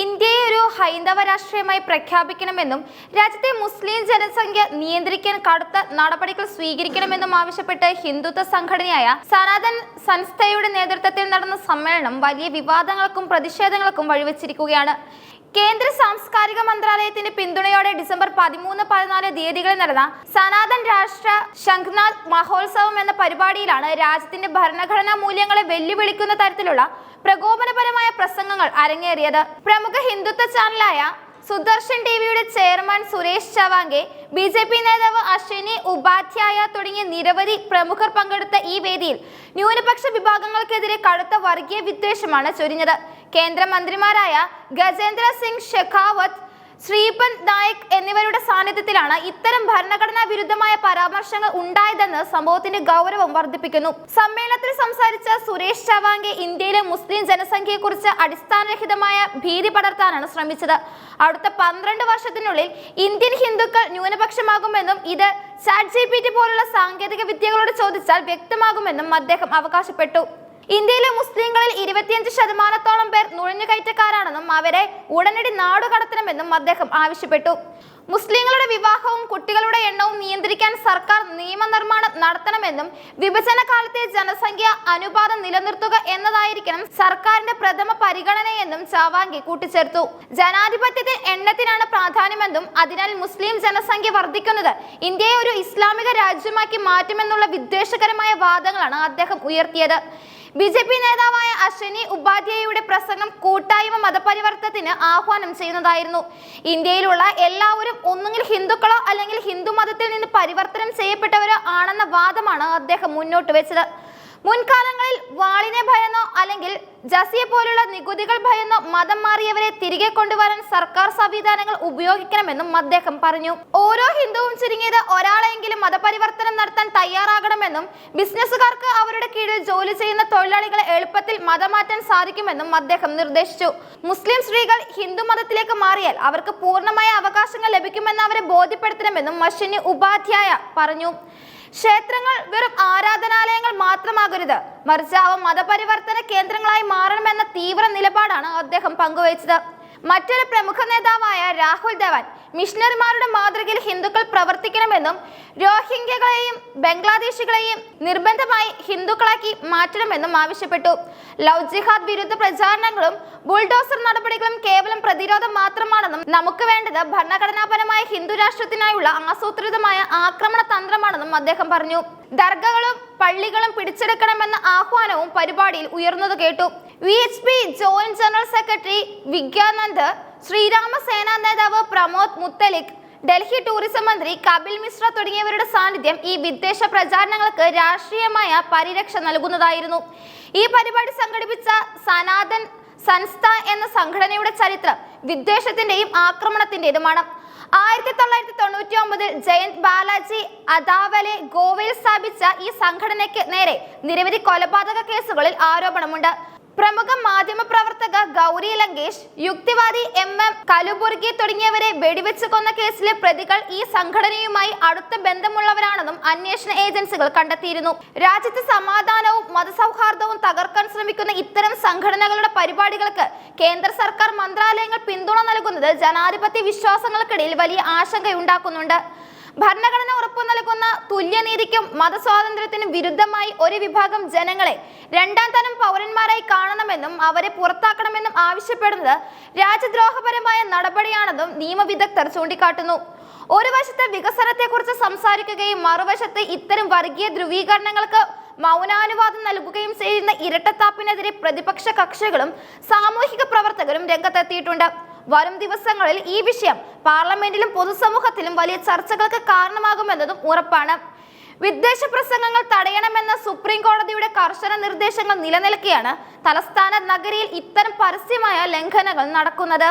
ഇന്ത്യയെ ഒരു ഹൈന്ദവ രാഷ്ട്രീയമായി പ്രഖ്യാപിക്കണമെന്നും രാജ്യത്തെ മുസ്ലിം ജനസംഖ്യ നിയന്ത്രിക്കാൻ കടുത്ത നടപടികൾ സ്വീകരിക്കണമെന്നും ആവശ്യപ്പെട്ട് ഹിന്ദുത്വ സംഘടനയായ സനാതൻ സംസ്ഥയുടെ നേതൃത്വത്തിൽ നടന്ന സമ്മേളനം വലിയ വിവാദങ്ങൾക്കും പ്രതിഷേധങ്ങൾക്കും വഴിവെച്ചിരിക്കുകയാണ്. കേന്ദ്ര സാംസ്കാരിക മന്ത്രാലയത്തിന്റെ പിന്തുണയോടെ ഡിസംബർ പതിമൂന്ന് പതിനാല് തീയതികളിൽ നടന്ന സനാതൻ രാഷ്ട്ര ശംഖ്നാഥ് മഹോത്സവം എന്ന പരിപാടിയിലാണ് രാജ്യത്തിന്റെ ഭരണഘടനാ മൂല്യങ്ങളെ വെല്ലുവിളിക്കുന്ന തരത്തിലുള്ള പ്രകോപനപരമായ പ്രസംഗങ്ങൾ അരങ്ങേറിയത്. പ്രമുഖ ഹിന്ദുത്വ ചാനലായ സുദർശൻ ടിവിയുടെ chairman Suresh Chavhanke B J P നേതാവ് അശ്വിനി ഉപാധ്യായ തുടങ്ങിയ നിരവധി പ്രമുഖർ പങ്കെടുത്ത ഈ വേദിയിൽ ന്യൂനപക്ഷ വിഭാഗങ്ങൾക്കെതിരെ കടുത്ത വർഗീയ വിദ്വേഷമാണ് ചൊരിഞ്ഞത്. കേന്ദ്രമന്ത്രിമാരായ ഗജേന്ദ്ര സിംഗ് ഷെഖാവത്ത് ശ്രീപന്ത് നായക് എന്നിവരുടെ സാന്നിധ്യത്തിലാണ് ഇത്തരം ഭരണഘടനാ വിരുദ്ധമായ പരാമർശങ്ങൾ ഉണ്ടായതെന്ന് സംഭവത്തിന്റെ ഗൗരവം വർദ്ധിപ്പിക്കുന്നു. സമ്മേളനത്തിൽ സംസാരിച്ച സുരേഷ് ചവാങ്കെ ഇന്ത്യയിലെ മുസ്ലിം ജനസംഖ്യയെക്കുറിച്ച് അടിസ്ഥാനരഹിതമായ ഭീതി പടർത്താനാണ് ശ്രമിച്ചത്. അടുത്ത പന്ത്രണ്ട് വർഷത്തിനുള്ളിൽ ഇന്ത്യൻ ഹിന്ദുക്കൾ ന്യൂനപക്ഷമാകുമെന്നും ഇത് ചാറ്റ് ജി പോലുള്ള സാങ്കേതിക വിദ്യകളോട് ചോദിച്ചാൽ വ്യക്തമാകുമെന്നും അദ്ദേഹം അവകാശപ്പെട്ടു. ഇന്ത്യയിലെ മുസ്ലിങ്ങളിൽ ഇരുപത്തിയഞ്ച് ശതമാനത്തോളം പേർ നുഴഞ്ഞുകയറ്റക്കാരാണെന്നും അവരെ ഉടനടി നാടുകടത്തണമെന്നും അദ്ദേഹം ആവശ്യപ്പെട്ടു. മുസ്ലിങ്ങളുടെ വിവാഹവും കുട്ടികളുടെ എണ്ണവും നിയന്ത്രിക്കാൻ സർക്കാർ നിയമനിർമ്മാണം നടത്തണമെന്നും വിഭജന കാലത്തെ ജനസംഖ്യ അനുപാതം നിലനിർത്തുക എന്നതായിരിക്കണം സർക്കാരിന്റെ പ്രഥമ പരിഗണനയെന്നും ചാവാങ്കി കൂട്ടിച്ചേർത്തു. ജനാധിപത്യത്തിൽ എണ്ണത്തിനാണ് പ്രാധാന്യമെന്നും അതിനാൽ മുസ്ലിം ജനസംഖ്യ വർദ്ധിക്കുന്നത് ഇന്ത്യയെ ഒരു ഇസ്ലാമിക രാജ്യമാക്കി മാറ്റുമെന്നുള്ള വിദ്വേഷകരമായ വാദങ്ങളാണ് അദ്ദേഹം ഉയർത്തിയത്. ബി ജെ പി നേതാവായ അശ്വനി ഉപാധ്യായയുടെ പ്രസംഗം കൂട്ടായ്മ മതപരിവർത്തനത്തിന് ആഹ്വാനം ചെയ്യുന്നതായിരുന്നു. ഇന്ത്യയിലുള്ള എല്ലാവരും ഒന്നുകിൽ ഹിന്ദുക്കളോ അല്ലെങ്കിൽ ഹിന്ദു മതത്തിൽ നിന്ന് പരിവർത്തനം ചെയ്യപ്പെട്ടവരോ ആണെന്ന വാദമാണ് അദ്ദേഹം മുന്നോട്ട് വെച്ചത്. മുൻകാലങ്ങളിൽ വാളിനെ ഭയന്നോ അല്ലെങ്കിൽ ജസിയെ പോലുള്ള നികുതികൾ ഭയന്നോ മതം മാറിയവരെ തിരികെ കൊണ്ടുവരാൻ സർക്കാർ സംവിധാനങ്ങൾ ഉപയോഗിക്കണമെന്നും അദ്ദേഹം പറഞ്ഞു. ഓരോ ഹിന്ദുവും ചുരുങ്ങിയത് ഒരാളെങ്കിലും മതപരിവർത്തനം നടത്താൻ തയ്യാറാകണമെന്നും ബിസിനസ്സുകാർക്ക് അവരുടെ കീഴിൽ ജോലി ചെയ്യുന്ന തൊഴിലാളികളെ എളുപ്പത്തിൽ മതമാറ്റാൻ സാധിക്കുമെന്നും അദ്ദേഹം നിർദ്ദേശിച്ചു. മുസ്ലിം സ്ത്രീകൾ ഹിന്ദു മതത്തിലേക്ക് മാറിയാൽ അവർക്ക് പൂർണമായ അവകാശങ്ങൾ ലഭിക്കുമെന്ന് അവരെ ബോധ്യപ്പെടുത്തണമെന്നും മഷിനി ഉപാധ്യായ പറഞ്ഞു. ക്ഷേത്രങ്ങൾ വെറും ആരാധനാലയങ്ങൾ മാത്രമാകരുത്. മറിച്ച് അവ മതപരിവർത്തന കേന്ദ്രങ്ങളായി മാറണമെന്ന തീവ്ര നിലപാടാണ് അദ്ദേഹം പങ്കുവച്ചത്. മറ്റൊരു പ്രമുഖ നേതാവായ രാഹുൽ ധവാൻ മിഷണറിമാരുടെ മാതൃകയിൽ ഹിന്ദുക്കൾ പ്രവർത്തിക്കണമെന്നും രോഹിംഗ്യകളെയും ബംഗ്ലാദേശികളെയും നിർബന്ധമായി ഹിന്ദുക്കളാക്കി മാറ്റണമെന്നും ആവശ്യപ്പെട്ടു. ലവ് ജിഹാദ് വിരുദ്ധ പ്രചാരണങ്ങളും ബുൾഡോസർ നടപടികളും കേവലം പ്രതിരോധം മാത്രമാണെന്നും നമുക്ക് വേണ്ടത് ഭരണഘടനാപരമായ ഹിന്ദു രാഷ്ട്രത്തിനായുള്ള ആസൂത്രിതമായ ആക്രമണ തന്ത്രമാണെന്നും അദ്ദേഹം പറഞ്ഞു. ദർഗകളും പള്ളികളും പിടിച്ചെടുക്കണമെന്ന ആഹ്വാനവും പരിപാടിയിൽ ഉയർന്നത് കേട്ടു. V. H. P. Joint general secretary Vigyananand Sri Rama Sena നേതാവ് പ്രമോദ് മുത്തലിക് ഡൽഹി ടൂറിസം മന്ത്രി കപിൽ മിശ്ര തുടങ്ങിയവരുടെ സാന്നിധ്യം ഈ വിദ്വേഷ പ്രചാരണങ്ങൾക്ക് രാഷ്ട്രീയമായ പരിരക്ഷ നൽകുന്നതായിരുന്നു. ഈ പരിപാടി സംഘടിപ്പിച്ച സനാതൻ സൻസ്ഥ എന്ന സംഘടനയുടെ ചരിത്രം വിദ്വേഷത്തിന്റെയും ആക്രമണത്തിന്റേതുമാണ്. ആയിരത്തി തൊള്ളായിരത്തി തൊണ്ണൂറ്റി ഒമ്പതിൽ ജയന്ത് ബാലാജി അദാവലെ ഗോവയിൽ സ്ഥാപിച്ച ഈ സംഘടനയ്ക്ക് നേരെ നിരവധി കൊലപാതക കേസുകളിൽ ആരോപണമുണ്ട്. പ്രമുഖ മാധ്യമ പ്രവർത്തക ഗൗരി ലങ്കേഷ് യുക്തിവാദി എം എം കലുബുർഗി തുടങ്ങിയവരെ വെടിവെച്ച് കൊന്ന കേസിലെ പ്രതികൾ ഈ സംഘടനയുമായി അടുത്ത ബന്ധമുള്ളവരാണെന്നും അന്വേഷണ ഏജൻസികൾ കണ്ടെത്തിയിരുന്നു. രാജ്യത്ത് സമാധാനവും മതസൗഹാർദ്ദവും തകർക്കാൻ ശ്രമിക്കുന്ന ഇത്തരം സംഘടനകളുടെ പരിപാടികൾക്ക് കേന്ദ്ര സർക്കാർ മന്ത്രാലയങ്ങൾ പിന്തുണ നൽകുന്നത് ജനാധിപത്യ വിശ്വാസങ്ങൾക്കിടയിൽ വലിയ ആശങ്കയുണ്ടാക്കുന്നുണ്ട്. ഭരണഘടന ഉറപ്പു നൽകുന്ന തുല്യനീതിക്കും മതസ്വാതന്ത്ര്യത്തിനും വിരുദ്ധമായി ഒരു വിഭാഗം ജനങ്ങളെ രണ്ടാം തരം പൗരന്മാരായി കാണണമെന്നും അവരെ പുറത്താക്കണമെന്നും ആവശ്യപ്പെടുന്നത് രാജ്യദ്രോഹപരമായ നടപടിയാണെന്നും നിയമവിദഗ്ധർ ചൂണ്ടിക്കാട്ടുന്നു. ഒരു വശത്ത് വികസനത്തെക്കുറിച്ച് സംസാരിക്കുകയും മറുവശത്ത് ഇത്തരം വർഗീയ ധ്രുവീകരണങ്ങൾക്ക് മൗനാനുവാദം നൽകുകയും ചെയ്യുന്ന ഇരട്ടത്താപ്പിനെതിരെ പ്രതിപക്ഷ കക്ഷികളും സാമൂഹിക പ്രവർത്തകരും രംഗത്തെത്തിയിട്ടുണ്ട്. വരും ദിവസങ്ങളിൽ ഈ വിഷയം പാർലമെന്റിലും പൊതുസമൂഹത്തിലും വലിയ ചർച്ചകൾക്ക് കാരണമാകുമെന്നതും ഉറപ്പാണ്. വിദ്വേഷ പ്രസംഗങ്ങൾ തടയണമെന്ന സുപ്രീം കോടതിയുടെ കർശന നിർദ്ദേശങ്ങൾ നിലനിൽക്കെയാണ് തലസ്ഥാന നഗരിയിൽ ഇത്തരം പരസ്യമായ ലംഘനങ്ങൾ നടക്കുന്നത്.